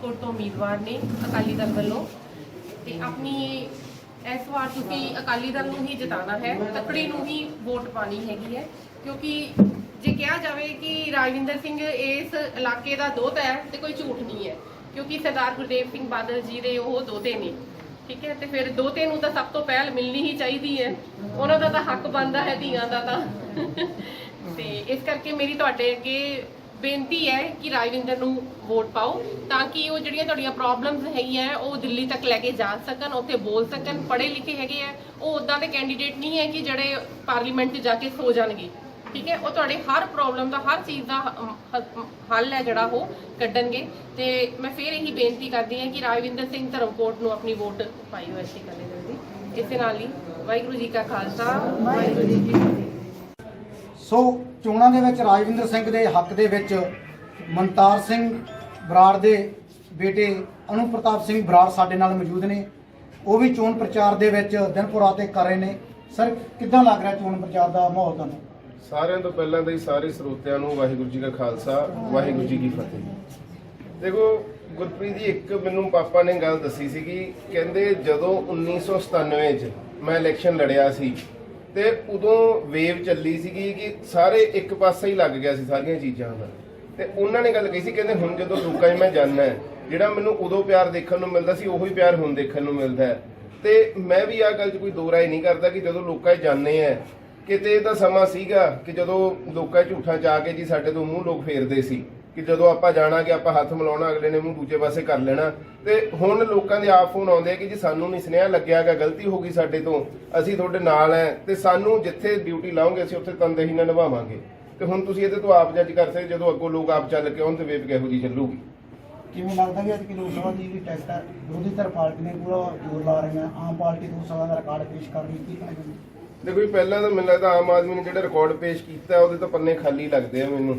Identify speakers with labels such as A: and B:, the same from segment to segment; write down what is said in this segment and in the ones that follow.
A: ਫਰੀਦਕੋਟ ਤੋਂ ਉਮੀਦਵਾਰ ਨੇ ਅਕਾਲੀ ਦਲ ਵੱਲੋਂ। ਤੇ ਆਪਣੀ ਇਸ ਵਾਰ ਤੁਸੀਂ ਅਕਾਲੀ ਦਲ ਨੂੰ ਹੀ ਜਿਤਾਉਣਾ ਹੈ। ਤਕੜੀ ਨੂੰ ਹੀ ਵੋਟ ਪਾਣੀ ਹੈਗੀ ਹੈ। ਕਿਉਂਕਿ ਜੇ ਕਿਹਾ ਜਾਵੇ ਕਿ ਰਾਜਵਿੰਦਰ ਸਿੰਘ ਇਸ ਇਲਾਕੇ ਦਾ ਦੋਤਾ ਹੈ ਤੇ ਕੋਈ ਝੂਠ ਨਹੀਂ ਹੈ। ਕਿਉਂਕਿ ਸਰਦਾਰ ਗੁਰਦੇਵ ਸਿੰਘ ਬਾਦਲ ਜੀ ਦੇ ਉਹ ਦੋਤੇ ਨੇ। ਠੀਕ ਹੈ, ਤੇ ਫਿਰ ਦੋਤੇ ਨੂੰ ਤਾਂ ਸਭ ਤੋਂ ਪਹਿਲ ਮਿਲਣੀ ਹੀ ਚਾਹੀਦੀ ਹੈ। ਉਹਨਾਂ ਦਾ ਤਾਂ ਹੱਕ ਬਣਦਾ ਹੈ, ਧੀਆਂ ਦਾ ਤਾਂ। ਤੇ ਇਸ ਕਰਕੇ ਮੇਰੀ ਤੁਹਾਡੇ ਅੱਗੇ ਬੇਨਤੀ ਹੈ ਕਿ ਰਾਜਵਿੰਦਰ ਨੂੰ ਵੋਟ ਪਾਓ ਤਾਂ ਕਿ ਉਹ ਜਿਹੜੀਆਂ ਤੁਹਾਡੀਆਂ ਪ੍ਰੋਬਲਮਸ ਹੈਗੀਆਂ ਉਹ ਦਿੱਲੀ ਤੱਕ ਲੈ ਕੇ ਜਾ ਸਕਣ, ਉੱਥੇ ਬੋਲ ਸਕਣ, ਪੜ੍ਹੇ ਲਿਖੇ ਹੈਗੇ ਆ ਉਹ ਉਦਾਂ ਦੇ ਕੈਂਡੀਡੇਟ ਨਹੀਂ ਹੈ ਕਿ ਜਿਹੜੇ ਪਾਰਲੀਮੈਂਟ 'ਚ ਜਾ ਕੇ ਸੋ ਜਾਣਗੇ, ਠੀਕ ਹੈ? ਉਹ ਤੁਹਾਡੇ ਹਰ ਪ੍ਰੋਬਲਮ ਦਾ, ਹਰ ਚੀਜ਼ ਦਾ ਹੱਲ ਹੈ ਜਿਹੜਾ ਉਹ ਕੱਢਣਗੇ। ਤੇ ਮੈਂ ਫੇਰ ਇਹੀ ਬੇਨਤੀ ਕਰਦੀ ਹਾਂ ਕਿ ਰਾਜਵਿੰਦਰ ਸਿੰਘ ਧਰਮਕੋਟ ਨੂੰ ਆਪਣੀ ਵੋਟ ਪਾਈਓ ਐਸੀ ਕਰਨੇ ਜਲਦੀ। ਇਸੇ ਨਾਲ ਹੀ ਵਾਹਿਗੁਰੂ ਜੀ ਕਾ ਖਾਲਸਾ, ਵਾਹਿਗੁਰੂ ਜੀ ਕੀ ਫਤਿਹ।
B: ਸੋ ਚੋਣਾਂ ਦੇ ਵਿੱਚ ਰਾਜਵਿੰਦਰ ਸਿੰਘ ਦੇ ਹੱਕ ਦੇ ਵਿੱਚ ਮਨਤਾਰ ਸਿੰਘ ਬਰਾੜ ਦੇ ਬੇਟੇ ਅਨੂ ਪ੍ਰਤਾਪ ਸਿੰਘ ਬਰਾੜ ਸਾਡੇ ਨਾਲ ਮੌਜੂਦ ਨੇ। ਉਹ ਵੀ ਚੋਣ ਪ੍ਰਚਾਰ ਦੇ ਵਿੱਚ ਦਿਨ ਪੁਰ ਕਰ ਰਹੇ ਨੇ। ਸਰ, ਕਿੱਦਾਂ ਲੱਗ ਰਿਹਾ ਚੋਣ ਪ੍ਰਚਾਰ ਦਾ ਮਾਹੌਲ ਤੁਹਾਨੂੰ?
C: ਸਾਰਿਆਂ ਤੋਂ ਪਹਿਲਾਂ ਤਾਂ ਹੀ ਸਾਰੇ ਸਰੋਤਿਆਂ ਨੂੰ ਵਾਹਿਗੁਰੂ ਜੀ ਕਾ ਖਾਲਸਾ, ਵਾਹਿਗੁਰੂ ਜੀ ਕੀ ਫਤਿਹ। ਦੇਖੋ, ਗੁਰਪ੍ਰੀਤ ਜੀ, ਇੱਕ ਮੈਨੂੰ ਪਾਪਾ ਨੇ ਗੱਲ ਦੱਸੀ ਸੀਗੀ, ਕਹਿੰਦੇ ਜਦੋਂ 1997 ਚ ਮੈਂ ਇਲੈਕਸ਼ਨ ਲੜਿਆ ਸੀ ਤੇ ਉਦੋਂ ਵੇਵ ਚੱਲੀ ਸੀਗੀ ਕਿ ਸਾਰੇ ਇੱਕ ਪਾਸੇ ਹੀ ਲੱਗ ਗਿਆ ਸੀ ਸਾਰੀਆਂ ਚੀਜ਼ਾਂ ਦਾ। ਤੇ ਉਹਨਾਂ ਨੇ ਗੱਲ ਕਹੀ ਸੀ, ਕਹਿੰਦੇ ਹੁਣ ਜਦੋਂ ਲੋਕਾਂ 'ਚ ਮੈਂ ਜਾਣਾ ਹੈ, ਜਿਹੜਾ ਮੈਨੂੰ ਉਦੋਂ ਪਿਆਰ ਦੇਖਣ ਨੂੰ ਮਿਲਦਾ ਸੀ, ਉਹੀ ਪਿਆਰ ਹੁਣ ਦੇਖਣ ਨੂੰ ਮਿਲਦਾ ਹੈ। ਤੇ ਮੈਂ ਵੀ ਆਹ ਗੱਲ 'ਚ ਕੋਈ ਦੋ ਰਾਏ ਨਹੀਂ ਕਰਦਾ ਕਿ ਜਦੋਂ ਲੋਕਾਂ 'ਚ ਜਾਂਦੇ ਆ ਕਿਤੇ ਤਾਂ ਸਮਾਂ ਸੀਗਾ ਕਿ ਜਦੋਂ ਲੋਕਾਂ 'ਚ ਝੂਠਾਂ ਚ ਆ ਕੇ ਜੀ ਸਾਡੇ ਤੋਂ ਮੂੰਹ ਲੋਕ ਫੇਰਦੇ ਸੀ। ਕਿ ਜਦੋਂ ਆਪਾਂ ਜਾਣਾ ਕਿ ਆਪਾਂ ਹੱਥ ਮਿਲਾਉਣਾ ਅਗਲੇ ਨੇ ਮੂੰਹ ਦੂਜੇ ਪਾਸੇ ਕਰ ਲੈਣਾ। ਤੇ ਹੁਣ ਲੋਕਾਂ ਦੇ ਆਪ ਫੋਨ ਆਉਂਦੇ ਕਿ ਜੀ ਸਾਨੂੰ ਨਹੀਂ ਸੁਨੇਹਾ ਲੱਗਿਆਗਾ ਗਲਤੀ ਹੋ ਗਈ ਸਾਡੇ ਤੋਂ ਅਸੀਂ ਤੁਹਾਡੇ ਨਾਲ ਐ। ਤੇ ਸਾਨੂੰ ਜਿੱਥੇ ਡਿਊਟੀ ਲਾਉਂਗੇ ਅਸੀਂ ਉੱਥੇ ਤਨਦੇਹੀ ਨਾਲ ਨਿਭਾਵਾਂਗੇ। ਤੇ ਹੁਣ ਤੁਸੀਂ ਇਹਦੇ ਤੋਂ ਆਪ ਜੱਜ ਕਰ ਸਕਦੇ ਜਦੋਂ ਅੱਗੋਂ ਲੋਕ ਆਪ ਚੱਲ ਕੇ ਆਉਣ ਤੇ ਵੇਵ ਕਿਹੋ ਜੀ ਚੱਲੂਗੀ।
B: ਕਿਵੇਂ ਲੱਗਦਾ ਵੀ ਅੱਜ ਕਿ ਲੋਕ ਸਭਾ ਦੀ ਜਿਹੜੀ ਟੈਕਟ ਹੈ ਵਿਰੋਧੀ ਧਿਰ ਪਾਰਟੀ ਨੇ ਪੂਰਾ ਜ਼ੋਰ ਲਾ ਰਹੀਆਂ ਆਮ ਪਾਰਟੀ ਲੋਕ ਸਭਾ ਦਾ ਰਿਕਾਰਡ ਪੇਸ਼ ਕਰ ਰਹੀ ਕੀ ਕਹਿਣਾ ਚਾਹੁੰਦੇ
C: ਦੇਖੋ ਜੀ ਪਹਿਲਾਂ ਤਾਂ ਮੈਨੂੰ ਲੱਗਦਾ ਆਮ ਆਦਮੀ ਨੇ ਜਿਹੜਾ ਰਿਕਾਰਡ ਪੇਸ਼ ਕੀਤਾ ਉਹਦੇ ਤਾਂ ਪੰਨੇ ਖਾਲੀ ਲੱਗਦੇ ਆ ਮੈਨੂੰ।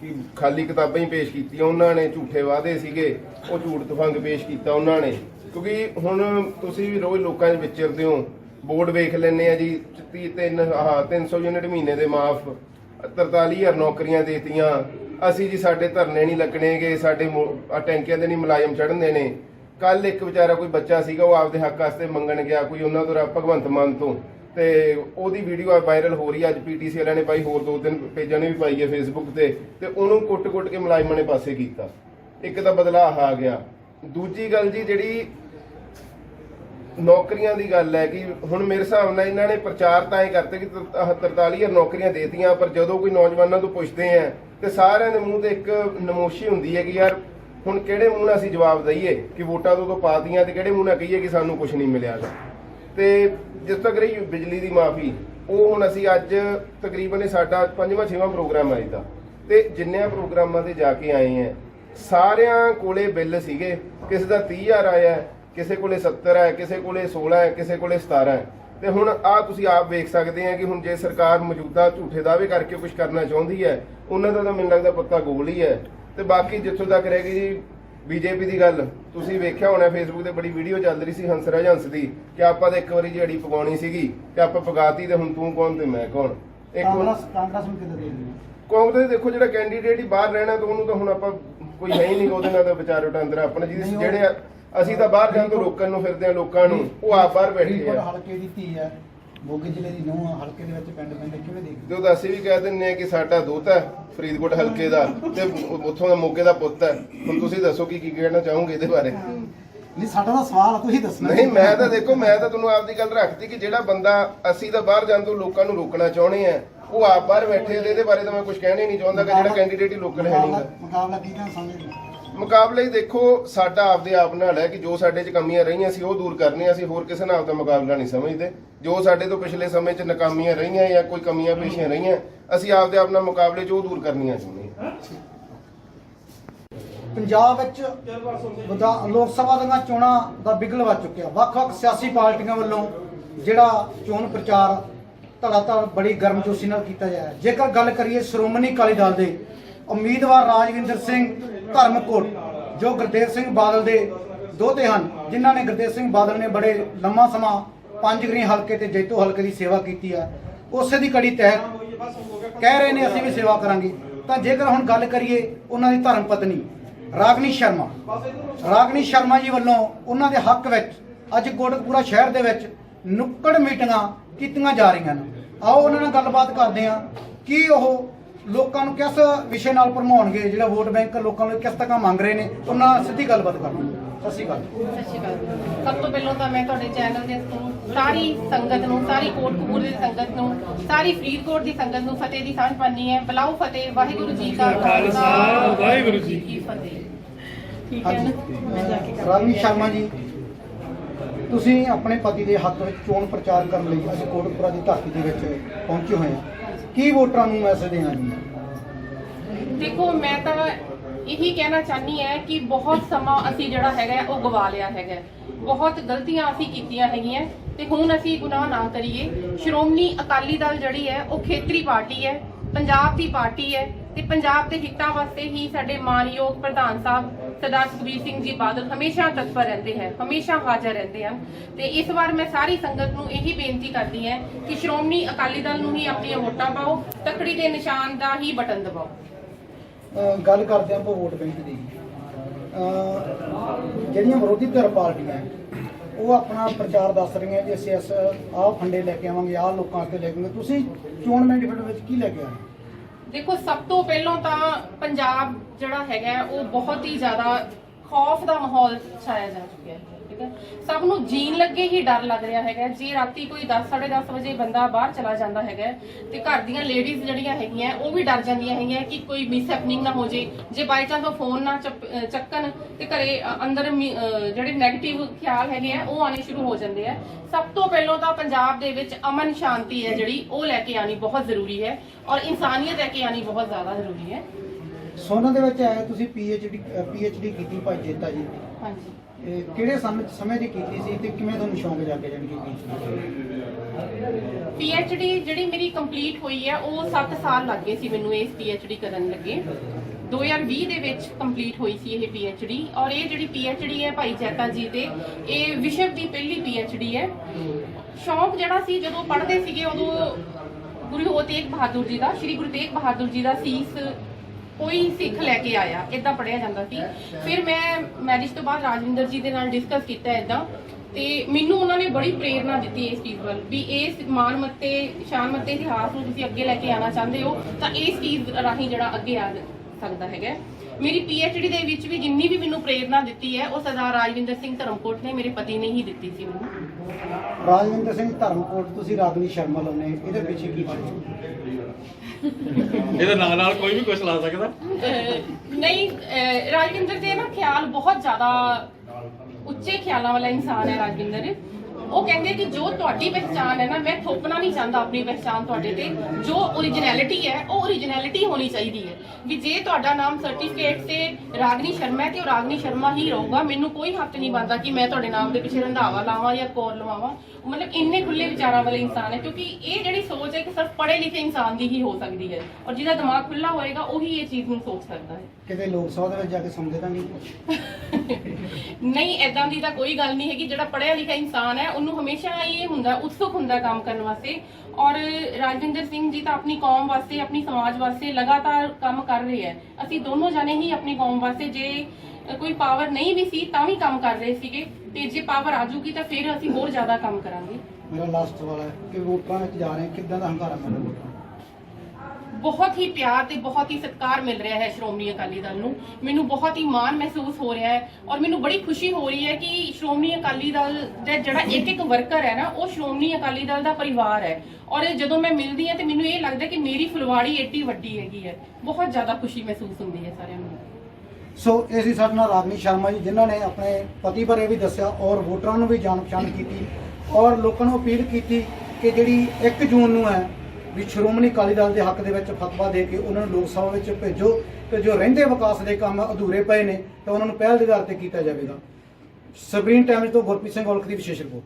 C: ਕਿ ਖਾਲੀ ਕਿਤਾਬਾਂ ਹੀ ਪੇਸ਼ ਕੀਤੀਆਂ, ਉਹਨਾਂ ਨੇ ਝੂਠੇ ਵਾਅਦੇ ਸੀਗੇ, ਉਹ ਝੂਠ ਤਫੰਗ ਪੇਸ਼ ਕੀਤਾ ਉਹਨਾਂ ਨੇ। ਕਿਉਂਕਿ ਹੁਣ ਤੁਸੀਂ ਵੀ ਰੋਜ਼ ਲੋਕਾਂ 'ਚ ਵਿਚਰਦੇ ਹੋ, ਬੋਰਡ ਵੇਖ ਲੈਣੇ ਆ ਜੀ 30 ਤਿੰਨ, ਆਹ 300 ਯੂਨਿਟ ਮਹੀਨੇ ਦੇ ਮਾਫ 43000 ਨੌਕਰੀਆਂ ਦੇਤੀਆਂ। ਅਸੀਂ ਜੀ ਸਾਡੇ ਧਰਨੇ ਨਹੀਂ ਲੱਗਣੇਗੇ ਸਾਡੇ ਟੈਂਕੀਆਂ ਦੇ ਨਹੀਂ ਮੁਲਾਜ਼ਮ ਚੜ੍ਹਨੇ ਨੇ। ਕੱਲ ਇੱਕ ਵਿਚਾਰਾ ਕੋਈ ਬੱਚਾ ਸੀਗਾ, ਉਹ ਆਪਦੇ ਹੱਕ ਵਾਸਤੇ ਮੰਗਣ ਗਿਆ, ਕੋਈ ਉਹਨਾਂ ਤੋਂ ਭਗਵੰਤ ਮਾਨ ਤੋਂ। ਤੇ ਉਹਦੀ ਵੀਡੀਓ ਵਾਇਰਲ ਹੋ ਰਹੀ ਹੈ ਅੱਜ ਪੀਟੀਸੀ ਵਾਲਿਆਂ ਨੇ ਪਾਈ ਹੋਰ ਦੋ ਤਿੰਨ ਪੇਜਾਂ ਨੇ ਵੀ ਪਾਈ ਹੈ ਫੇਸਬੁੱਕ ਤੇ ਤੇ ਉਹਨੂੰ ਕੁੱਟ-ਕੁੱਟ ਕੇ ਮੁਲਾਜ਼ਮਾਂ ਨੇ ਪਾਸੇ ਕੀਤਾ। ਇੱਕ ਤਾਂ ਬਦਲਾਅ ਆ ਗਿਆ। ਦੂਜੀ ਗੱਲ ਜੀ ਜਿਹੜੀ ਨੌਕਰੀਆਂ ਦੀ ਗੱਲ ਹੈ ਕਿ ਹੁਣ ਮੇਰੇ ਹਿਸਾਬ ਨਾਲ ਇਹਨਾਂ ਨੇ ਪ੍ਰਚਾਰ ਤਾਂ ਇਹ ਕਰਤੇ ਕਿ 43000 ਨੌਕਰੀਆਂ ਦੇਤੀਆਂ, ਪਰ ਜਦੋਂ ਕੋਈ ਨੌਜਵਾਨਾਂ ਤੋਂ ਪੁੱਛਦੇ ਆ, ਤੇ ਸਾਰਿਆਂ ਦੇ ਮੂੰਹ ਤੇ ਇੱਕ ਨਮੋਸ਼ੀ ਹੁੰਦੀ ਹੈ ਕਿ ਯਾਰ ਹੁਣ ਕਿਹੜੇ ਮੂੰਹ ਨਾਲ ਅਸੀਂ ਜਵਾਬ ਦਈਏ ਕਿ ਵੋਟਾਂ ਤੋਂ ਤੋਂ ਪਾਤੀਆਂ ਤੇ ਕਿਹੜੇ ਮੂੰਹ ਨਾਲ ਕਹੀਏ ਕਿ ਸਾਨੂੰ ਕੁਝ ਨਹੀਂ ਮਿਲਿਆਗਾ ਤੇ ਜਿਸ ਤੱਕ ਰਹੀ ਬਿਜਲੀ ਦੀ ਮਾਫੀ, ਉਹ ਹੁਣ ਅਸੀਂ ਅੱਜ ਤਕਰੀਬਨ ਇਹ ਸਾਡਾ ਪੰਜਵਾਂ, ਛੇਵਾਂ ਪ੍ਰੋਗਰਾਮ ਆਇਆ ਦਾ ਤੇ ਜਿੰਨਿਆਂ ਪ੍ਰੋਗਰਾਮਾਂ ਤੇ ਜਾ ਕੇ ਆਏ ਆ, ਸਾਰਿਆਂ ਕੋਲੇ ਬਿੱਲ ਸੀਗੇ। ਕਿਸੇ ਦਾ 30000 ਆਇਆ, ਕਿਸੇ ਕੋਲੇ 70 ਹੈ ਕਿਸੇ ਕੋਲੇ 16 ਹੈ ਕਿਸੇ ਕੋਲੇ 17 ਹੈ ਤੇ ਹੁਣ ਆ ਤੁਸੀਂ ਆਪ ਵੇਖ ਸਕਦੇ ਆ ਕਿ ਹੁਣ ਜੇ ਸਰਕਾਰ ਮੌਜੂਦਾ ਝੂਠੇ ਦਾਅਵੇ ਕਰਕੇ ਕੁਝ ਕਰਨਾ ਚਾਹੁੰਦੀ ਹੈ, ਉਹਨਾਂ ਦਾ ਤਾਂ ਮੈਨੂੰ ਲੱਗਦਾ ਪੱਕਾ ਗੋਲ ਹੀ ਹੈ। ਤੇ ਬਾਕੀ ਜਿੱਥੋਂ ਤੱਕ ਰਹਿ ਗਈ ਬੀਜੇਪੀ ਦੀ ਗੱਲ। ਤੁਸੀਂ ਵੇਖਿਆ ਹੋਣਾ ਫੇਸਬੁੱਕ ਤੇ ਬੜੀ ਵੀਡੀਓ ਚੱਲ ਰਹੀ ਸੀ ਹੰਸਰਾਜ ਹੰਸ ਦੀ ਕਿ ਆਪਾਂ ਤਾਂ ਇੱਕ ਵਾਰੀ ਜਿਹੜੀ ਪਗਾਉਣੀ ਸੀਗੀ ਤੇ ਆਪਾਂ ਪਗਾਤੀ ਤੇ ਹੁਣ ਤੂੰ ਕੌਣ ਤੇ ਮੈਂ ਕੌਣ? ਇੱਕ
B: ਕਾਂਗਰਸ ਕਾਂਗਰਸ ਨੂੰ ਕਿੱਦਾਂ ਦੇਖਦੇ ਹੋ?
C: ਕਾਂਗਰਸ ਦੇ ਦੇਖੋ ਜਿਹੜਾ ਕੈਂਡੀਡੇਟ ਹੀ ਬਾਹਰ ਰਹਿਣਾ ਤਾਂ ਉਹਨੂੰ ਤਾਂ ਹੁਣ ਆਪਾਂ ਕੋਈ ਹੈ ਹੀ ਨਹੀਂ ਉਹਦੇ ਨਾਲ ਤਾਂ ਵਿਚਾਰ ਵਟਾਂਦਰਾ ਆਪਣਾ ਜਿਹਦੇ ਜਿਹੜੇ ਅਸੀਂ ਤਾਂ ਬਾਹਰ ਜਾਣ ਤੋਂ ਰੋਕਣ ਨੂੰ ਫਿਰਦੇ ਆ ਲੋਕਾਂ ਨੂੰ ਉਹ ਆਪ ਬਾਹਰ ਬੈਠੇ ਆ।
B: ਹਲਕੇ ਦੀ ਧੀ ਹੈ। ਮੋਗੇ ਜ਼ਿਲ੍ਹੇ ਦੀ ਨੂੰਹ ਆ ਹਲਕੇ ਦੇ ਵਿੱਚ ਪਿੰਡ ਪਿੰਡ ਕਿਵੇਂ ਦੇਖਦੇ?
C: ਉਹ ਅਸੀਂ ਵੀ ਕਹਿ ਦਿੰਨੇ ਆ ਕਿ ਸਾਡਾ ਦੋਤਾ ਹੈ ਫਰੀਦਕੋਟ ਹਲਕੇ ਦਾ ਤੇ ਉੱਥੋਂ ਦਾ ਮੋਗੇ ਦਾ ਪੁੱਤ ਹੈ ਹੁਣ ਤੁਸੀਂ ਦੱਸੋ ਕੀ ਕੀ ਕਹਿਣਾ ਚਾਹੋਗੇ ਇਹਦੇ ਬਾਰੇ?
B: ਨਹੀਂ ਸਾਡਾ ਤਾਂ ਸਵਾਲ ਆ ਤੁਸੀਂ ਦੱਸਣਾ।
C: ਨਹੀਂ ਮੈਂ ਤਾਂ ਦੇਖੋ ਮੈਂ ਤਾਂ ਤੁਹਾਨੂੰ ਆਪਦੀ ਗੱਲ ਰੱਖਤੀ ਕਿ ਜਿਹੜਾ ਬੰਦਾ ਅਸੀਂ ਤਾਂ ਬਾਹਰ ਜਾਣ ਤੋਂ ਲੋਕਾਂ ਨੂੰ ਰੋਕਣਾ ਚਾਹੁੰਦੇ ਆ ਉਹ ਆਪ ਬਾਹਰ ਬੈਠੇ ਆ ਤੇ ਇਹਦੇ ਬਾਰੇ ਤਾਂ ਮੈਂ ਕੁਝ ਕਹਿਣਾ ਹੀ ਨਹੀਂ ਚਾਹੁੰਦਾ ਕਿ ਜਿਹੜਾ ਕੈਂਡੀਡੇਟ ਹੀ ਲੋਕਲ ਹੈ ਨਹੀਂਗਾ
B: ਮੁਕਾਬਲਾ- ਮੁਕਾਬਲਾ ਕੀ ਕਹਿਣਾ ਸਮਝਦੇ
C: ਮੁਕਾਬਲੇ ਹੀ ਦੇਖੋ, ਸਾਡਾ ਆਪਦੇ ਆਪ ਨਾਲ ਹੈ ਕਿ ਜੋ ਸਾਡੇ 'ਚ ਕਮੀਆਂ ਰਹੀਆਂ ਸੀ, ਉਹ ਦੂਰ ਕਰਨੀਆਂ ਅਸੀਂ ਹੋਰ ਕਿਸੇ ਨਾਲ ਆਪਦਾ ਮੁਕਾਬਲਾ ਨਹੀਂ ਸਮਝਦੇ। ਜੋ ਸਾਡੇ ਤੋਂ ਪਿਛਲੇ ਸਮੇਂ 'ਚ ਨਾਕਾਮੀਆਂ ਰਹੀਆਂ ਜਾਂ ਕੋਈ ਕਮੀਆਂ ਪੇਸ਼ੀਆਂ ਰਹੀਆਂ, ਅਸੀਂ ਆਪਦੇ ਆਪ ਨਾਲ ਮੁਕਾਬਲੇ 'ਚ ਉਹ ਦੂਰ ਕਰਨੀਆਂ ਚਾਹੁੰਦੇ ਹਾਂ।
B: ਪੰਜਾਬ ਵਿੱਚ ਵਿਧਾ- ਲੋਕ ਸਭਾ ਦੀਆਂ ਚੋਣਾਂ ਦਾ ਬਿਗਲ ਵੱਜ ਚੁੱਕਿਆ। ਵੱਖ-ਵੱਖ ਸਿਆਸੀ ਪਾਰਟੀਆਂ ਵੱਲੋਂ ਜਿਹੜਾ ਚੋਣ ਪ੍ਰਚਾਰ ਧੜਾ ਧੜ ਬੜੀ ਗਰਮਜੋਸ਼ੀ ਨਾਲ ਕੀਤਾ ਜਾ ਰਿਹਾ ਜੇਕਰ ਗੱਲ ਕਰੀਏ ਸ਼੍ਰੋਮਣੀ ਅਕਾਲੀ ਦਲ ਦੇ, ਉਮੀਦਵਾਰ ਰਾਜਵਿੰਦਰ ਸਿੰਘ ਧਰਮਕੋਟ, ਜੋ ਗੁਰਦੇਵ ਸਿੰਘ ਬਾਦਲ ਦੇ ਦੋਤੇ ਹਨ, ਜਿਨ੍ਹਾਂ ਨੇ ਗੁਰਦੇਵ ਸਿੰਘ ਬਾਦਲ ਨੇ ਬੜੇ ਲੰਮਾ ਸਮਾਂ ਪੰਜਗਰੀ ਹਲਕੇ ਤੇ ਜੈਤੋ ਹਲਕੇ ਦੀ ਸੇਵਾ ਕੀਤੀ ਹੈ ਉਸੇ ਦੀ ਕੜੀ ਤਹਿਤ ਕਹਿ ਰਹੇ ਨੇ, ਅਸੀਂ ਵੀ ਸੇਵਾ ਕਰਾਂਗੇ। ਤਾਂ ਜੇਕਰ ਹੁਣ ਗੱਲ ਕਰੀਏ ਉਹਨਾਂ ਦੀ ਧਰਮ ਪਤਨੀ, ਰਾਗਨੀ ਸ਼ਰਮਾ। ਰਾਗਨੀ ਸ਼ਰਮਾ ਜੀ ਵੱਲੋਂ ਉਹਨਾਂ ਦੇ ਹੱਕ ਵਿੱਚ ਅੱਜ ਕੋਟਕਪੂਰਾ ਸ਼ਹਿਰ ਦੇ ਵਿੱਚ ਨੁੱਕੜ ਮੀਟਿੰਗਾਂ ਕੀਤੀਆਂ ਜਾ ਰਹੀਆਂ ਨੇ। ਆਓ ਉਹਨਾਂ ਨਾਲ ਗੱਲਬਾਤ ਕਰਦੇ ਹਾਂ। ਕਿ ਉਹ ਲੋਕਾਂ ਨੂੰ ਕਿਸ ਵਿਸ਼ੇ ਨਾਲ ਭਰਮਾਉਣਗੇ? ਜਿਹੜਾ ਵੋਟ ਬੈਂਕ ਲੋਕਾਂ ਨੂੰ ਕਿਸ ਤਰ੍ਹਾਂ ਮੰਗ ਰਹੇ ਨੇ? ਉਹਨਾਂ ਨਾਲ ਸਿੱਧੀ ਗੱਲਬਾਤ ਕਰਦੇ ਹਾਂ ਸਤਿ ਸ਼੍ਰੀ ਅਕਾਲ।
A: ਸਤਿ ਸ਼੍ਰੀ ਅਕਾਲ। ਸਭ ਤੋਂ ਪਹਿਲਾਂ ਤਾਂ ਮੈਂ ਤੁਹਾਡੇ ਚੈਨਲ ਦੇ ਨੂੰ ਸਾਰੀ ਸੰਗਤ ਨੂੰ ਸਾਰੀ ਕੋਟਕਪੂਰ ਦੀ ਸੰਗਤ ਨੂੰ ਸਾਰੀ ਫਰੀਦਕੋਟ ਦੀ ਸੰਗਤ ਨੂੰ ਫਤਿਹ ਦੀ ਸਾਂਝ ਪਾਣੀ ਹੈ। ਬਲਾਉ ਫਤਿਹ ਵਾਹਿਗੁਰੂ ਜੀ ਕਾ ਖਾਲਸਾ। ਵਾਹਿਗੁਰੂ ਜੀ ਕੀ ਫਤਿਹ। ਠੀਕ ਹੈ ਨਾ?
B: ਰਾਗਨੀ ਸ਼ਰਮਾ ਜੀ ਤੁਸੀਂ ਆਪਣੇ ਪਤੀ ਦੇ ਹੱਕ ਵਿੱਚ ਚੋਣ ਪ੍ਰਚਾਰ ਕਰਨ ਲਈ ਅੱਜ ਕੋਟਕਪੂਰਾ ਦੀ ਧਰਤੀ ਦੇ ਵਿੱਚ ਪਹੁੰਚੇ ਹੋਏ ਆ ਕੀ ਵੋਟਰਾਂ ਨੂੰ ਮੈਸੇਜ ਦੇਣਾ ਜੀ?
A: ਦੇਖੋ, ਮੈਂ ਤਾਂ ਇਹੀ ਕਹਿਣਾ ਚਾਹਨੀ ਹੈ ਕਿ ਬਹੁਤ ਸਮਾਂ ਅਸੀਂ ਜਿਹੜਾ ਹੈਗਾ ਉਹ ਗਵਾ ਲਿਆ ਹੈਗਾ ਬਹੁਤ ਗਲਤੀਆਂ ਅਸੀਂ ਕੀਤੀਆਂ ਹੈਗੀਆਂ ਤੇ ਹੁਣ ਅਸੀਂ ਗੁਨਾਹ ਨਾ ਕਰੀਏ। ਸ਼੍ਰੋਮਣੀ ਅਕਾਲੀ ਦਲ ਜਿਹੜੀ ਹੈ, ਉਹ ਖੇਤਰੀ ਪਾਰਟੀ ਹੈ, ਪੰਜਾਬ ਦੀ ਪਾਰਟੀ ਹੈ ਤੇ ਪੰਜਾਬ ਦੇ ਹਿੱਤਾਂ ਵਾਸਤੇ ਹੀ ਸਾਡੇ ਮਾਨਯੋਗ ਪ੍ਰਧਾਨ ਸਾਹਿਬ ਸਰਦਾਰ ਸੁਖਬੀਰ ਸਿੰਘ ਜੀ ਬਾਦਲ ਹਮੇਸ਼ਾ ਤਤਪਰ ਰਹਿੰਦੇ ਹਨ, ਹਮੇਸ਼ਾ ਹਾਜ਼ਰ ਰਹਿੰਦੇ ਹਨ। ਤੇ ਇਸ ਵਾਰ ਮੈਂ ਸਾਰੀ ਸੰਗਤ ਨੂੰ ਇਹੀ ਬੇਨਤੀ ਕਰਦੀ ਹਾਂ ਕਿ ਸ਼੍ਰੋਮਣੀ ਅਕਾਲੀ ਦਲ ਨੂੰ ਹੀ ਆਪਣੀਆਂ ਵੋਟਾਂ ਪਾਓ, ਤਕੜੀ ਦੇ ਨਿਸ਼ਾਨ ਦਾ ਹੀ ਬਟਨ ਦਬਾਓ।
B: ਗੱਲ ਕਰਦੇ ਆਪਾਂ ਵੋਟ ਬੈਂਕ ਦੀ। ਜਿਹੜੀਆਂ ਵਿਰੋਧੀ ਧਿਰ ਪਾਰਟੀਆਂ ਉਹ ਆਪਣਾ ਪ੍ਰਚਾਰ ਦੱਸ ਰਹੀਆਂ ਵੀ ਅਸੀਂ ਇਸ ਆਹ ਫੰਡੇ ਲੈ ਕੇ ਆਵਾਂਗੇ, ਆਹ ਲੋਕਾਂ ਵਾਸਤੇ ਲੈ ਕੇ ਤੁਸੀਂ ਚੋਣ ਮੈਨੀਫੈਸਟੋ ਵਿੱਚ ਕੀ ਲੈ ਕੇ ਆਏ?
A: ਦੇਖੋ ਸਭ ਤੋਂ ਪਹਿਲਾਂ ਤਾਂ ਪੰਜਾਬ ਜਿਹੜਾ ਹੈਗਾ ਉਹ ਬਹੁਤ ਹੀ ਜ਼ਿਆਦਾ ਖੌਫ ਦਾ ਮਾਹੌਲ ਛਾਇਆ ਜਾ ਚੁੱਕਿਆ ਹੈ, ਠੀਕ ਹੈ? ਸਭ ਨੂੰ ਜੀਣ ਲੱਗੇ ਹੀ ਡਰ ਲੱਗ ਰਿਹਾ ਹੈਗਾ ਜੇ ਰਾਤੀ ਕੋਈ 10 10:30 ਵਜੇ ਬੰਦਾ ਬਾਹਰ ਚਲਾ ਜਾਂਦਾ ਹੈਗਾ ਤੇ ਘਰ ਦੀਆਂ ਲੇਡੀਜ਼ ਜਿਹੜੀਆਂ ਹੈਗੀਆਂ ਉਹ ਵੀ ਡਰ ਜਾਂਦੀਆਂ ਹੈਗੀਆਂ ਕਿ ਕੋਈ ਮਿਸ ਹੈਪਨਿੰਗ ਨਾ ਹੋ ਜੇ। ਜੇ ਬਾਈ ਚਾਂਸ ਉਹ ਫੋਨ ਨਾ ਚੱਕਣ ਤੇ ਘਰੇ ਅੰਦਰ ਮਿ- ਅਹ, ਜਿਹੜੇ 네ਗੇਟਿਵ ਖਿਆਲ ਹੈਗੇ ਆ ਉਹ ਆਣੇ ਸ਼ੁਰੂ ਹੋ ਜਾਂਦੇ ਆ ਸਭ ਤੋਂ ਪਹਿਲਾਂ ਤਾਂ ਪੰਜਾਬ ਦੇ ਵਿੱਚ ਅਮਨ ਸ਼ਾਂਤੀ ਹੈ ਜਿਹੜੀ, ਉਹ ਲੈ ਕੇ ਆਣੀ ਬਹੁਤ ਜ਼ਰੂਰੀ ਹੈ ਔਰ ਇਨਸਾਨੀਅਤ ਲੈ ਕੇ ਆਣੀ ਬਹੁਤ ਜ਼ਿਆਦਾ ਜ਼ਰੂਰੀ ਹੈ।
B: ਸੋਨਾ ਦੇ ਵਿੱਚ ਆਏ ਤੁਸੀਂ ਪੀਐਚਡੀ ਪੀਐਚਡੀ ਕੀਤੀ ਭਾਈ ਜੇਤਾ ਜੀ
A: ਹਾਂਜੀ।
B: ਇਹ ਕਿਹੜੇ ਸਮੇਂ ਸਮੇਂ ਦੀ ਕੀਤੀ ਸੀ ਤੇ ਕਿਵੇਂ ਤੁਹਾਨੂੰ ਸ਼ੌਂਕ ਜਾ ਕੇ ਜਾਣੀ ਕਿ PhD?
A: ਪੀਐਚਡੀ ਜਿਹੜੀ ਮੇਰੀ ਕੰਪਲੀਟ ਹੋਈ ਹੈ ਉਹ 7 ਸਾਲ ਲੱਗ ਗਏ ਸੀ ਮੈਨੂੰ ਇਸ ਪੀਐਚਡੀ ਕਰਨ ਲੱਗੇ। 2020 ਦੇ ਵਿੱਚ ਕੰਪਲੀਟ ਹੋਈ ਸੀ ਇਹ ਪੀਐਚਡੀ ਔਰ ਇਹ ਜਿਹੜੀ ਪੀਐਚਡੀ ਹੈ ਭਾਈ ਜੈਤਾ ਜੀ ਦੇ ਇਹ ਵਿਸ਼ਵ ਦੀ ਪਹਿਲੀ ਪੀਐਚਡੀ ਹੈ। ਸ਼ੌਂਕ ਜਿਹੜਾ ਸੀ ਜਦੋਂ ਪੜ੍ਹਦੇ ਸੀਗੇ ਉਦੋਂ ਗੁਰੂ ਤੇਗ ਬਹਾਦਰ ਜੀ ਦਾ ਸ੍ਰੀ ਗੁਰੂ ਤੇਗ ਬਹਾਦਰ ਜੀ ਦਾ ਸੀਸ ਕੋਈ ਸਿੱਖ ਲੈ ਕੇ ਆਇਆ ਇਦਾਂ ਪੜਿਆ ਜਾਂਦਾ ਸੀ। ਫਿਰ ਮੈਂ ਮੈਰਿਜ ਤੋਂ ਬਾਅਦ ਰਾਜਵਿੰਦਰ ਜੀ ਦੇ ਨਾਲ ਡਿਸਕਸ ਕੀਤਾ ਇਦਾਂ ਤੇ ਮੈਨੂੰ ਉਹਨਾਂ ਨੇ ਬੜੀ ਪ੍ਰੇਰਣਾ ਦਿੱਤੀ ਇਸ ਚੀਜ਼ ਵੱਲ, ਵੀ ਇਸ ਮਾਨ ਮੱਤੇ, ਸ਼ਾਨ ਮੱਤੇ ਇਤਿਹਾਸ ਨੂੰ ਤੁਸੀਂ ਅੱਗੇ ਲੈ ਕੇ ਆਉਣਾ ਚਾਹੁੰਦੇ ਹੋ, ਤਾਂ ਇਸ ਚੀਜ਼ ਰਾਹੀਂ ਜਿਹੜਾ ਅੱਗੇ ਆ ਸਕਦਾ ਹੈਗਾ। ਮੇਰੀ ਪੀਐਚਡੀ ਦੇ ਵਿੱਚ ਵੀ ਜਿੰਨੀ ਵੀ ਮੈਨੂੰ ਪ੍ਰੇਰਣਾ ਦਿੱਤੀ ਹੈ ਉਹ ਸਰਦਾਰ ਰਾਜਵਿੰਦਰ ਸਿੰਘ ਧਰਮਕੋਟ ਨੇ ਮੇਰੇ ਪਤੀ ਨੇ ਹੀ ਦਿੱਤੀ ਸੀ ਮੈਨੂੰ।
B: ਰਾਜਵਿੰਦਰ ਸਿੰਘ ਧਰਮਕੋਟ ਤੁਸੀਂ ਰਾਗਨੀ ਸ਼ਰਮਾ ਲਾਉਨੇ ਇਹਦੇ ਪਿੱਛੇ ਕੀ ਸੀ
D: ਇਹਦੇ ਨਾਲ ਨਾਲ ਕੋਈ ਵੀ ਕੁਝ ਲਾ ਸਕਦਾ।
A: ਨਹੀਂ ਰਾਜਵਿੰਦਰ ਦੇ ਨਾ ਖਿਆਲ ਬਹੁਤ ਜ਼ਿਆਦਾ ਉੱਚੇ ਖਿਆਲਾਂ ਵਾਲਾ ਇਨਸਾਨ ਹੈ ਰਾਜਵਿੰਦਰ। ਉਹ ਕਹਿੰਦੇ ਕਿ ਜੋ ਤੁਹਾਡੀ ਪਹਿਚਾਨ ਹੈ ਨਾ ਮੈਂ ਥੋਪਣਾ ਨਹੀਂ ਚਾਹੁੰਦਾ ਆਪਣੀ ਪਹਿਚਾਨ ਤੁਹਾਡੇ ਤੇ। ਜੋ ਓਰੀਜਨੈਲਿਟੀ ਹੈ ਉਹ ਓਰੀਜਨੈਲਿਟੀ ਹੋਣੀ ਚਾਹੀਦੀ ਹੈ। ਵੀ ਜੇ ਤੁਹਾਡਾ ਨਾਮ ਸਰਟੀਫਿਕੇਟ ਤੇ ਰਾਗਨੀ ਸ਼ਰਮਾ ਹੈ ਤੇ ਉਹ ਰਾਗਨੀ ਸ਼ਰਮਾ ਹੀ ਰਹੂਗਾ। ਮੈਨੂੰ ਕੋਈ ਹੱਕ ਨਹੀਂ ਬਣਦਾ ਕਿ ਮੈਂ ਤੁਹਾਡੇ ਨਾਮ ਦੇ ਪਿੱਛੇ ਰੰਧਾਵਾ ਲਾਵਾਂ ਜਾਂ ਕੌਰ ਲਵਾਵਾਂ। ਮਤਲਬ ਇੰਨੇ ਖੁੱਲੇ ਵਿਚਾਰਾਂ ਵਾਲੇ ਇਨਸਾਨ ਹੈ ਕਿਉਂਕਿ ਇਹ ਜਿਹੜੀ ਸੋਚ ਹੈ ਕਿ ਸਿਰਫ ਪੜ੍ਹੇ ਲਿਖੇ ਇਨਸਾਨ ਦੀ ਹੀ ਹੋ ਸਕਦੀ ਹੈ। ਔਰ ਜਿਹਦਾ ਦਿਮਾਗ ਖੁੱਲਾ ਹੋਏਗਾ ਉਹੀ ਇਹ ਚੀਜ਼ ਨੂੰ ਸੋਚ ਸਕਦਾ ਹੈ।
B: ਕਿਤੇ ਲੋਕ ਸਭਾ ਦੇ ਵਿੱਚ ਜਾ ਕੇ ਸੁਣਦੇ ਤਾਂ ਨਹੀਂ
A: ਨਹੀਂ ਐਦਾਂ ਦੀ ਤਾਂ ਕੋਈ ਗੱਲ ਨਹੀਂ ਹੈਗੀ। ਜਿਹੜਾ ਪੜ੍ਹਿਆ ਲਿਖਿਆ ਇਨਸਾਨ ਹੈ ਉਹਨੂੰ ਹਮੇਸ਼ਾ ਇਹ ਹੁੰਦਾ, ਉਤਸੁਕ ਹੁੰਦਾ ਕੰਮ ਕਰਨ ਵਾਸਤੇ। ਔਰ ਰਾਜਵਿੰਦਰ ਸਿੰਘ ਜੀ ਤਾਂ ਆਪਣੀ ਕੌਮ ਵਾਸਤੇ, ਆਪਣੀ ਸਮਾਜ ਵਾਸਤੇ ਲਗਾਤਾਰ ਕੰਮ ਕਰ ਰਹੇ ਹੈ। ਅਸੀਂ ਦੋਨੋਂ ਜਣੇ ਹੀ ਆਪਣੀ ਕੌਮ ਵਾਸਤੇ ਜੇ ਕੋਈ ਪਾਵਰ ਨਹੀਂ ਵੀ ਸੀ, ਤਾਂ ਵੀ ਕੰਮ ਕਰ ਰਹੇ ਸੀਗੇ। ਤੇ ਜੇ ਪਾਵਰ ਆ ਜੂਗੀ ਤਾਂ ਫਿਰ ਅਸੀਂ ਹੋਰ ਜ਼ਿਆਦਾ ਕੰਮ ਕਰਾਂਗੇ।
B: ਮੇਰਾ ਲਾਸਟ ਸਵਾਲ ਹੈ ਕਿ ਵੋਟਰਾਂ ਵਿੱਚ ਜਾ ਰਹੇ ਕਿੱਦਾਂ ਦਾ ਹੰਗਾਰਾ ਮਿਲ
A: ਬਹੁਤ ਹੀ ਪਿਆਰ ਤੇ ਬਹੁਤ ਹੀ ਸਤਿਕਾਰ ਮਿਲ ਰਿਹਾ ਹੈ ਸ਼੍ਰੋਮਣੀ ਅਕਾਲੀ ਦਲ ਨੂੰ। ਮੈਨੂੰ ਬਹੁਤ ਹੀ ਮਾਣ ਮਹਿਸੂਸ ਹੋ ਰਿਹਾ ਹੈ ਔਰ ਮੈਨੂੰ ਬੜੀ ਖੁਸ਼ੀ ਹੋ ਰਹੀ ਹੈ ਕਿ ਸ਼੍ਰੋਮਣੀ ਅਕਾਲੀ ਦਲ ਦਾ ਜਿਹੜਾ ਇੱਕ ਇੱਕ ਵਰਕਰ ਹੈ ਨਾ, ਉਹ ਸ਼੍ਰੋਮਣੀ ਅਕਾਲੀ ਦਲ ਦਾ ਪਰਿਵਾਰ ਹੈ। ਔਰ ਜਦੋਂ ਮੈਂ ਮਿਲਦੀ ਹਾਂ ਤੇ ਮੈਨੂੰ ਇਹ ਲੱਗਦਾ ਕਿ ਮੇਰੀ ਫੁਲਵਾੜੀ ਏਡੀ ਵੱਡੀ ਹੈਗੀ ਹੈ। ਬਹੁਤ ਜ਼ਿਆਦਾ ਖੁਸ਼ੀ ਮਹਿਸੂਸ ਹੁੰਦੀ ਹੈ ਸਾਰਿਆਂ ਨੂੰ।
B: ਸੋ, ਇਹ ਸੀ ਸਾਡੇ ਨਾਲ ਰਾਗਨੀ ਸ਼ਰਮਾ ਜੀ, ਜਿਨ੍ਹਾਂ ਨੇ ਆਪਣੇ ਪਤੀ ਬਾਰੇ ਵੀ ਦੱਸਿਆ ਔਰ ਵੋਟਰਾਂ ਨੂੰ ਵੀ ਜਾਣ ਪਛਾਣ ਕੀਤੀ ਔਰ ਲੋਕਾਂ ਨੂੰ ਅਪੀਲ ਕੀਤੀ ਕਿ ਜਿਹੜੀ 1 ਜੂਨ ਨੂੰ ਹੈ ਵੀ ਸ਼੍ਰੋਮਣੀ ਅਕਾਲੀ ਦਲ ਦੇ ਹੱਕ ਦੇ ਵਿੱਚ ਫਤਵਾ ਦੇ ਕੇ ਉਹਨਾਂ ਨੂੰ ਲੋਕ ਸਭਾ ਵਿੱਚ ਭੇਜੋ ਤੇ ਜੋ ਰਹਿੰਦੇ ਵਿਕਾਸ ਦੇ ਕੰਮ ਅਧੂਰੇ ਪਏ ਨੇ, ਤਾਂ ਉਹਨਾਂ ਨੂੰ ਪਹਿਲ ਦੇ ਆਧਾਰ ਤੇ ਕੀਤਾ ਜਾਵੇਗਾ। ਸਬਰੀਨ ਟਾਈਮਜ਼ ਤੋਂ ਗੁਰਪ੍ਰੀਤ ਸਿੰਘ ਔਲਖ ਦੀ ਵਿਸ਼ੇਸ਼ ਰਿਪੋਰਟ।